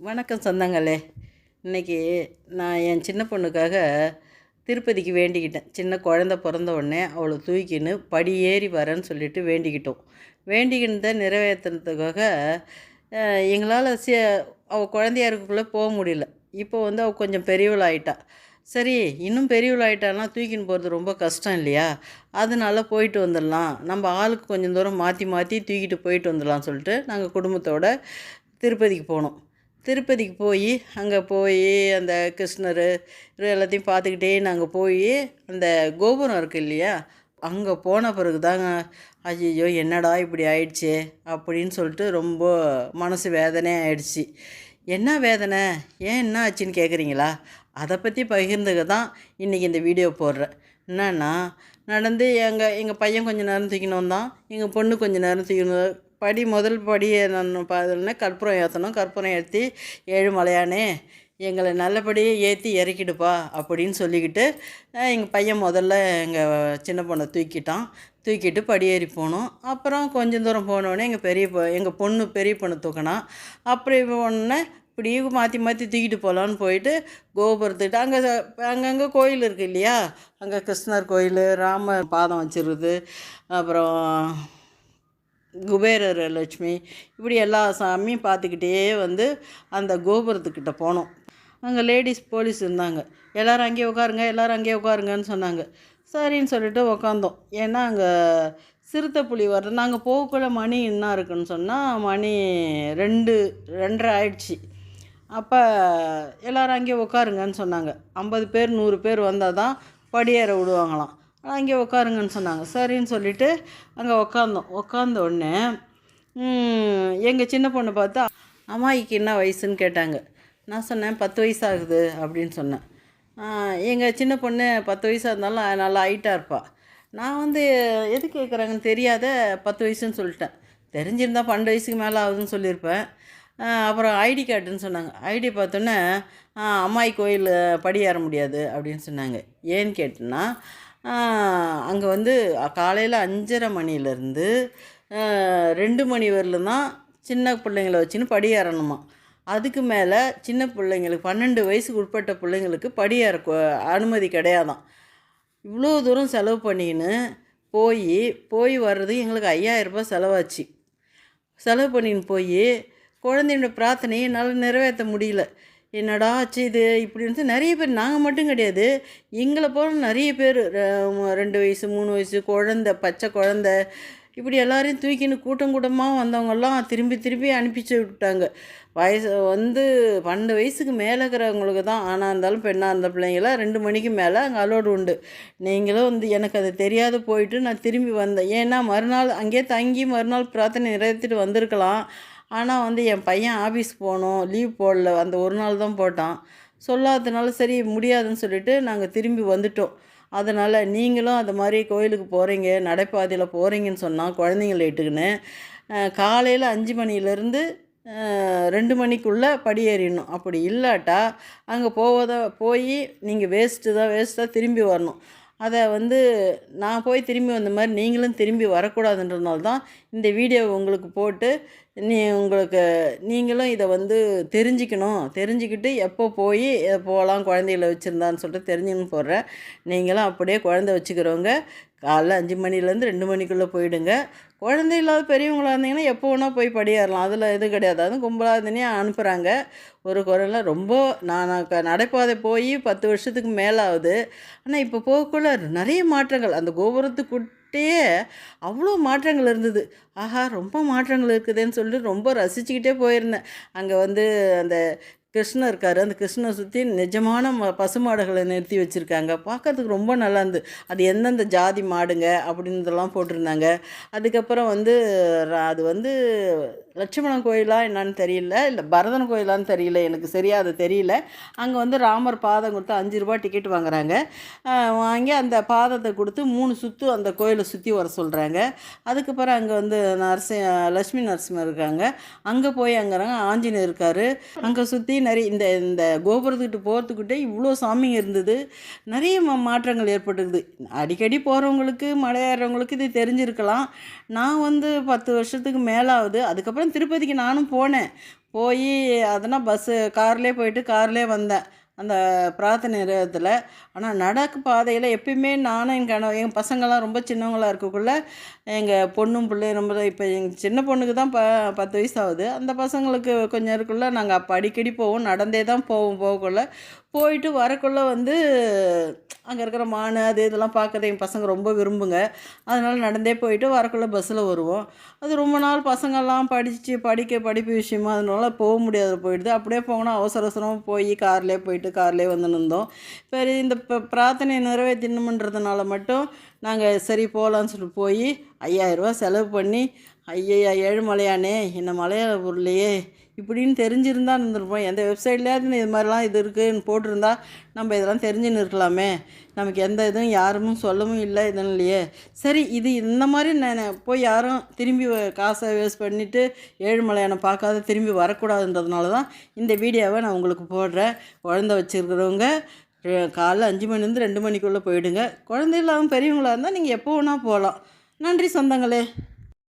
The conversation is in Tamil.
வணக்கம் சொந்தங்களே. இன்னைக்கு நான் என் சின்ன பொண்ணுக்காக திருப்பதிக்கு வேண்டிக்கிட்டேன். சின்ன குழந்த பிறந்த உடனே அவளை தூக்கின்னு படி ஏறி வரேன்னு சொல்லிட்டு வேண்டிக்கிட்டோம். வேண்டிக்கிட்டு நிறைவேற்றுறதுக்காக எங்களால் சி அவள் குழந்தையா இருக்குள்ளே போக முடியல. இப்போ வந்து அவள் கொஞ்சம் பெரியவளாயிட்டா. சரி இன்னும் பெரியவளாயிட்டானா தூக்கின்னு போகிறது ரொம்ப கஷ்டம் இல்லையா? அதனால போயிட்டு வந்துடலாம். நம்ம ஆளுக்கு கொஞ்சம் தூரம் மாற்றி மாற்றி தூக்கிட்டு போயிட்டு வந்துடலாம் சொல்லிட்டு நாங்கள் குடும்பத்தோட திருப்பதிக்கு போனோம். திருப்பதிக்கு போய் அங்கே போய் அந்த கிருஷ்ணர் இது எல்லாத்தையும் பார்த்துக்கிட்டே நாங்கள் போய் அந்த கோபுரம் இருக்கு இல்லையா அங்கே போன பிறகு தாங்க ஐயோ என்னடா இப்படி ஆயிடுச்சு அப்படின்னு சொல்லிட்டு ரொம்ப மனசு வேதனையாக ஆயிடுச்சு. என்ன வேதனை? ஏன் என்ன ஆச்சுன்னு கேட்குறீங்களா அதை பற்றி பகிர்ந்துக்க தான் இன்றைக்கி இந்த வீடியோ போடுறேன். என்னென்னா நடந்து எங்கள் எங்கள் பையன் கொஞ்சம் நேரம் தூக்கின்னு தான் எங்கள் பொண்ணு கொஞ்சம் நேரம் தூக்கின்னு படி முதல் படியை நான் பார்த்தோன்னா கற்பூரம் ஏற்றணும் கற்பூரம் ஏற்றி ஏழு மலையானே எங்களை நல்லபடியே ஏற்றி இறக்கிடுப்பா அப்படின்னு சொல்லிக்கிட்டு எங்கள் பையன் முதல்ல எங்கள் சின்ன பொண்ணை தூக்கிட்டான். தூக்கிட்டு படியேறி போனோம். அப்புறம் கொஞ்சம் தூரம் போனோடனே எங்கள் பெரிய பொ எங்கள் பொண்ணு பெரிய பொண்ணு தூக்கினான் அப்புறம் இப்போ ஒன்று இப்படியே மாற்றி மாற்றி தூக்கிட்டு போகலான்னு போயிட்டு கோபுரத்துக்கிட்ட அங்கே அங்கங்கே கோயில் இருக்குது இல்லையா? அங்கே கிருஷ்ணர் கோயில் ராமர் பாதம் வச்சிருக்குது அப்புறம் குபேரர் லட்சுமி இப்படி எல்லா சாமியும் பார்த்துக்கிட்டே வந்து அந்த கோபுரத்துக்கிட்ட போனோம். அங்கே லேடிஸ் போலீஸ் இருந்தாங்க. எல்லோரும் அங்கேயே உட்காருங்க எல்லோரும் அங்கேயே உட்காருங்கன்னு சொன்னாங்க. சரின்னு சொல்லிட்டு உக்காந்தோம். ஏன்னா அங்கே சிறுத்தை புலி வர்றது நாங்கள் போகக்குள்ள மணி என்ன இருக்குன்னு சொன்னால் மணி ரெண்டு ரெண்டரை ஆயிடுச்சு. அப்போ எல்லோரும் அங்கேயே உட்காருங்கன்னு சொன்னாங்க. ஐம்பது பேர் நூறு பேர் வந்தால் தான் படியேற விடுவாங்களாம். அங்கே உட்காருங்கன்னு சொன்னாங்க. சரின்னு சொல்லிட்டு அங்கே உக்காந்தோம். உக்காந்த உடனே எங்கள் சின்ன பொண்ணு பார்த்தா அம்மாய்க்கு என்ன வயசுன்னு கேட்டாங்க. நான் சொன்னேன் பத்து வயசு ஆகுது அப்படின்னு சொன்னேன். எங்கள் சின்ன பொண்ணு பத்து வயசாக இருந்தாலும் நல்லா ஹைட்டாக இருப்பாள் நான் வந்து எது கேட்குறாங்கன்னு தெரியாத பத்து வயசுன்னு சொல்லிட்டேன். தெரிஞ்சிருந்தா பன்னெண்டு வயசுக்கு மேலே ஆகுதுன்னு சொல்லியிருப்பேன். அப்புறம் ஐடி கார்டுன்னு சொன்னாங்க. ஐடி பார்த்தோன்னே அம்மாய் அம்மாயி கோயில் படி ஏற முடியாது அப்படின்னு சொன்னாங்க. ஏன்னு கேட்டேன்னா அங்கே வந்து காலையில் அஞ்சரை மணிலேருந்து ரெண்டு மணி வரலும் தான் சின்ன பிள்ளைங்கள வச்சுன்னு படி ஏறணுமா. அதுக்கு மேலே சின்ன பிள்ளைங்களுக்கு பன்னெண்டு வயசுக்கு உட்பட்ட பிள்ளைங்களுக்கு படி ஏற அனுமதி கிடையாதான் இவ்வளோ தூரம் செலவு பண்ணிக்கின்னு போய் போய் வர்றது எங்களுக்கு ஐயாயிரம் ரூபாய் செலவாச்சு. செலவு பண்ணின்னு போய் குழந்தையோட பிரார்த்தனையை என்னால் நிறைவேற்ற முடியல. என்னடா ஆச்சு இது? இப்படின்னு நிறைய பேர் நாங்கள் மட்டும் கிடையாது. எங்களை போல நிறைய பேர் ரெண்டு வயசு மூணு வயசு குழந்த பச்சை குழந்த இப்படி எல்லாரையும் தூக்கின்னு கூட்டம் கூட்டமாக வந்தவங்கெல்லாம் திரும்பி திரும்பி அனுப்பிச்சு விட்டாங்க. வயசு வந்து பன்னெண்டு வயசுக்கு மேலே இருக்கிறவங்களுக்கு தான் ஆனால் இருந்தாலும் பெண்ணாக இருந்த பிள்ளைங்களாம் ரெண்டு மணிக்கு மேலே அங்கே அலோடு உண்டு. நீங்களும் வந்து எனக்கு அது தெரியாத போயிட்டு நான் திரும்பி வந்தேன். ஏன்னா மறுநாள் அங்கேயே தங்கி மறுநாள் பிரார்த்தனை நிறைவேற்றிட்டு வந்திருக்கலாம். ஆனால் வந்து என் பையன் ஆஃபீஸ் போகணும் லீவ் போடல அந்த ஒரு நாள் தான் போட்டான். சொல்லாததுனால சரி முடியாதுன்னு சொல்லிட்டு நாங்கள் திரும்பி வந்துட்டோம். அதனால் நீங்களும் அது மாதிரி கோயிலுக்கு போகிறீங்க நடைபாதையில் போகிறீங்கன்னு சொன்னால் குழந்தைங்கள இட்டுக்கின்னு காலையில் அஞ்சு மணிலேருந்து ரெண்டு மணிக்குள்ளே படியேறிடணும். அப்படி இல்லாட்டா அங்கே போவத போய் நீங்கள் வேஸ்ட்டு தான் வேஸ்ட்டாக திரும்பி வரணும். அதை வந்து நான் போய் திரும்பி வந்த மாதிரி நீங்களும் திரும்பி வரக்கூடாதுன்றதுனால தான் இந்த வீடியோ உங்களுக்கு போட்டு நீ உங்களுக்கு நீங்களும் இதை வந்து தெரிஞ்சுக்கணும். தெரிஞ்சுக்கிட்டு எப்போ போய் போகலாம் குழந்தைகள வச்சுருந்தான்னு சொல்லிட்டு தெரிஞ்சுன்னு போடுறேன். நீங்களும் அப்படியே குழந்தை வச்சுக்கிறவங்க காலைல அஞ்சு மணிலேருந்து ரெண்டு மணிக்குள்ளே போயிடுங்க. குழந்தை இல்லாத பெரியவங்களா இருந்தீங்கன்னா எப்போ வேணால் போய் படியேறலாம். அதில் எதுவும் கிடையாது. அதுவும் கும்பலாக இருந்தனே அனுப்புகிறாங்க ஒரு குரலில் ரொம்ப நான் க- நடைபாதை போய் பத்து வருஷத்துக்கு மேலே ஆகுது ஆனால் இப்போ போகக்குள்ள நிறைய மாற்றங்கள். அந்த கோபுரத்துக்குட்டே அவ்வளோ மாற்றங்கள் இருந்தது. ஆஹா ரொம்ப மாற்றங்கள் இருக்குதுன்னு சொல்லிட்டு ரொம்ப ரசிச்சுக்கிட்டே போயிருந்தேன். அங்கே வந்து அந்த கிருஷ்ணர் இருக்கார். அந்த கிருஷ்ணரை சுற்றி நிஜமான ம பசுமாடுகளை நிறுத்தி வச்சுருக்காங்க. பார்க்கறதுக்கு ரொம்ப நல்லா இருந்து அது எந்தெந்த ஜாதி மாடுங்க அப்படின்றதெல்லாம் போட்டிருந்தாங்க. அதுக்கப்புறம் வந்து அது வந்து லட்சுமணன் கோயிலா என்னான்னு தெரியல. இல்லை பரதன் கோயிலான்னு தெரியல. எனக்கு சரியாக அது தெரியல. அங்கே வந்து ராமர் பாதம் கொடுத்து அஞ்சு ரூபா டிக்கெட் வாங்குறாங்க. வாங்கி அந்த பாதத்தை கொடுத்து மூணு சுற்று அந்த கோயிலை சுற்றி வர சொல்கிறாங்க அதுக்கப்புறம் அங்கே வந்து நரசி லட்சுமி நரசிம்மர் இருக்காங்க. அங்கே போய் அங்கே ஆஞ்சநேயர் இருக்கார். அங்கே சுற்றி நிறைய இந்த இந்த கோபுரத்துக்கிட்ட போகிறதுக்கிட்டே இவ்வளோ சாமிங்க இருந்தது. நிறைய மாற்றங்கள் ஏற்பட்டுருக்குது. அடிக்கடி போகிறவங்களுக்கு மலை ஏறுறவங்களுக்கு இது தெரிஞ்சிருக்கலாம். நான் வந்து பத்து வருஷத்துக்கு மேலாகுது அதுக்கப்புறம் திருப்பதிக்கு நானும் போனேன். போய் அதனால் பஸ்ஸு கார்லேயே போயிட்டு கார்லேயே வந்தேன். அந்த பிரார்த்தனை நேரத்தில். ஆனால் நடக்கு பாதையில் எப்பயுமே நானும் என் கணவன் என் பசங்கள்லாம் ரொம்ப சின்னவங்களா இருக்கக்குள்ள எங்கள் பொண்ணும் பிள்ளையும் ரொம்ப இப்போ எங்கள் சின்ன பொண்ணுக்கு தான் ப பத்து வயசு ஆகுது அந்த பசங்களுக்கு கொஞ்சம் இருக்குள்ள நாங்கள் அப்போ அடிக்கடி போவோம். நடந்தே தான் போவோம் போகக்குள்ள. போயிட்டு வரக்குள்ள வந்து அங்கே இருக்கிற மான் அது இதெல்லாம் பார்க்கறது எங்கள் பசங்க ரொம்ப விரும்புங்க. அதனால் நடந்தே போயிட்டு வரக்குள்ள பஸ்ஸில் வருவோம். அது ரொம்ப நாள் பசங்கள்லாம் படித்து படிக்க படிப்பு விஷயமா அதனால போக முடியாது போயிடுது. அப்படியே போகணும் அவசர அவசரமாக போய் கார்லேயே போயிட்டு கார்லேயே வந்து இருந்தோம் சரி இந்த பிரார்த்தனையை நிறைவேற்றணுமன்றதுனால மட்டும் நாங்கள் சரி போகலான்னு சொல்லிட்டு போய் ஐயாயிரரூவா செலவு பண்ணி ஐயையா ஏழுமலையானே என்ன மலையாள பொருளையே. இப்படின்னு தெரிஞ்சிருந்தா இருந்திருப்போம். எந்த வெப்சைட்லேயாவது இது மாதிரிலாம் இது இருக்குதுன்னு போட்டிருந்தா நம்ம இதெல்லாம் தெரிஞ்சுன்னு இருக்கலாமே. நமக்கு எந்த இதுவும் யாரும் சொல்லவும் இல்லை இதுன்னு இல்லையே சரி இது இந்த மாதிரி நான் போய் யாரும் திரும்பி காசை வேஸ்ட் பண்ணிவிட்டு ஏழுமலையானை பார்க்காத திரும்பி வரக்கூடாதுன்றதுனால தான் இந்த வீடியோவை நான் உங்களுக்கு போடுறேன். குழந்த வச்சுருக்கிறவங்க காலைல அஞ்சு மணிலேருந்து ரெண்டு மணிக்குள்ளே போயிடுங்க. குழந்தை இல்லாமல் பெரியவங்களாக இருந்தால் நீங்கள் எப்போ வேணால் போகலாம். நன்றி சொந்தங்களே.